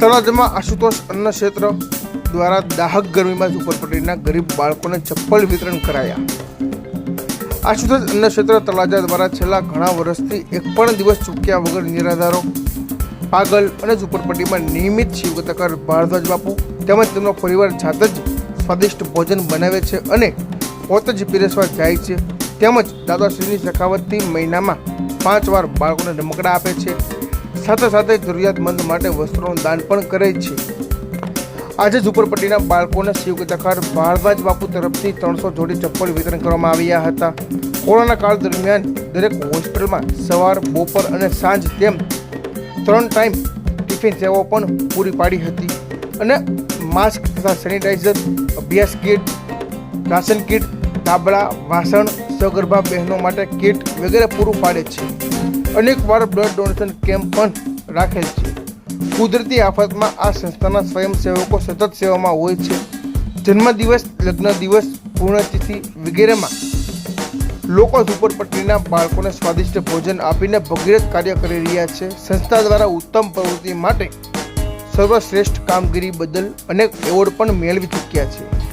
તળાજામાં આશુતોષ અન્ન ક્ષેત્ર દ્વારા દાહક ગરમીમાં ઝુંપડપટ્ટીના ગરીબ બાળકોને ચપ્પલ વિતરણ કરાયા. આશુતોષ અન્ન ક્ષેત્ર તળાજા દ્વારા છેલ્લા ઘણા વર્ષથી એક પણ દિવસ ચૂક્યા વગર નિરાધારો, પાગલ અને ઝુંપડપટ્ટીમાં નિયમિત શિવકથાકાર ભારદ્વાજ બાપુ તેમજ તેમનો પરિવાર જાતે જ સ્વાદિષ્ટ ભોજન બનાવે છે અને પોતે જ પીરસવા જાય છે. તેમજ દાદાશ્રીની સખાવતથી મહિનામાં પાંચ વાર બાળકોને રમકડા આપે છે. સાથે સાથે જરૂરિયાતમંદ માટે વસ્ત્રોનું દાન પણ કરે છે. આજે ઝુંપડપટ્ટીના બાળકોને શિવકથાકાર ભારદ્વાજ બાપુ તરફથી ત્રણસો જોડી ચપ્પલ વિતરણ કરવામાં આવ્યા હતા. કોરોના કાળ દરમિયાન દરેક હોસ્પિટલમાં સવાર, બપોર અને સાંજ તેમ ત્રણ ટાઈમ ટિફિન સેવાઓ પણ પૂરી પાડી હતી. અને માસ્ક તથા સેનિટાઈઝર, અભ્યાસ કીટ, રાશન કીટ તાબડા વાસણ, સગર્ભા બહેનો માટે કીટ વગેરે પૂરું પાડે છે. અનેકવાર બ્લડ ડોનેશન કેમ્પ પણ રાખેલ છે. કુદરતી આફતમાં આ સંસ્થાના સ્વયંસેવકો સતત સેવામાં હોય છે. જન્મદિવસ લગ્ન દિવસ પૂર્ણતિથિ વગેરેમાં લોકો ઝુંપડપટ્ટીના બાળકોને સ્વાદિષ્ટ ભોજન આપીને ભગીરથ કાર્ય કરી રહ્યા છે. સંસ્થા દ્વારા ઉત્તમ પ્રવૃત્તિ માટે સર્વશ્રેષ્ઠ કામગીરી બદલ અનેક એવોર્ડ પણ મેળવી ચૂક્યા છે.